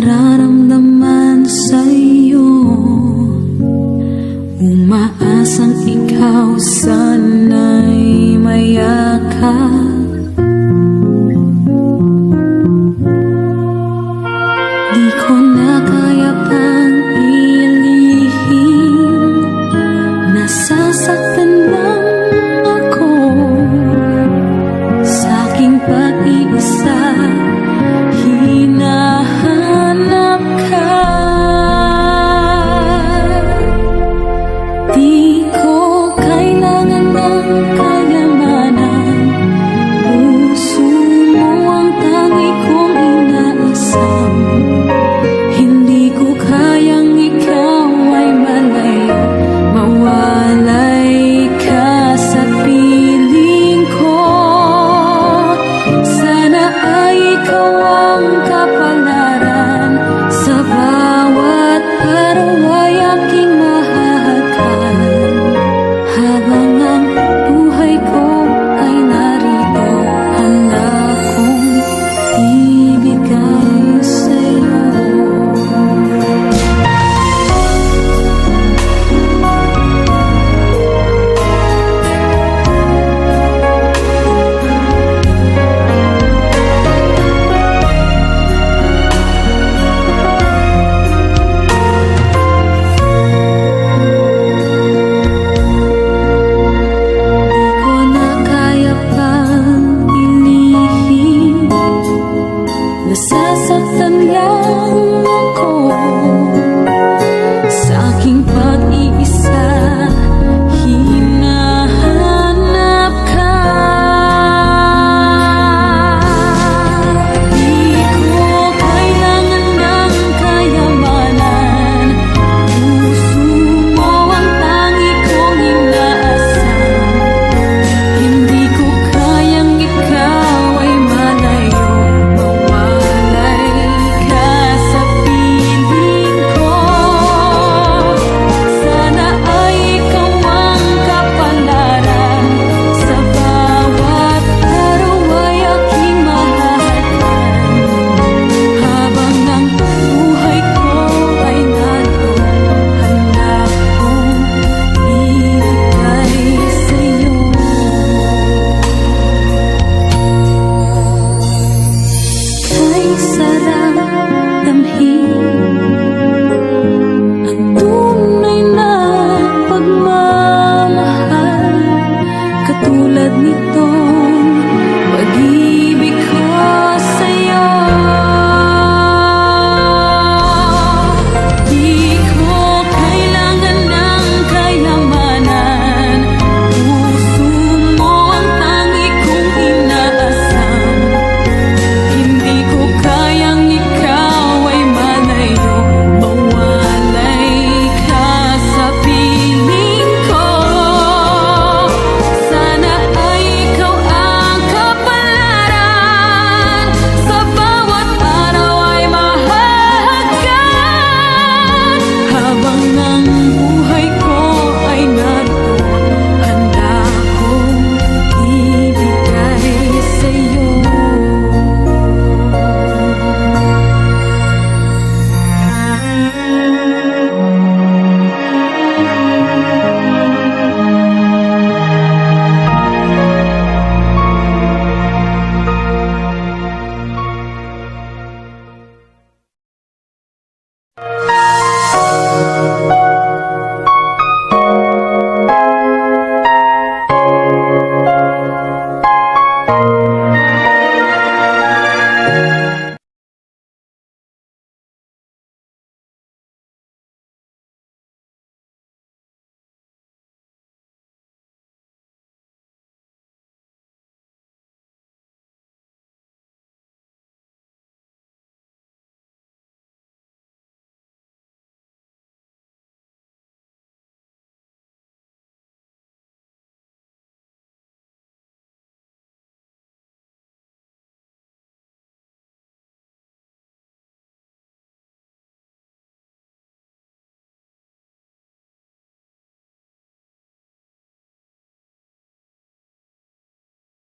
nararamdaman sa'yo. Umaasang ikaw sana'y mayakap. Di ko na kaya pang pilihin Nasasaktan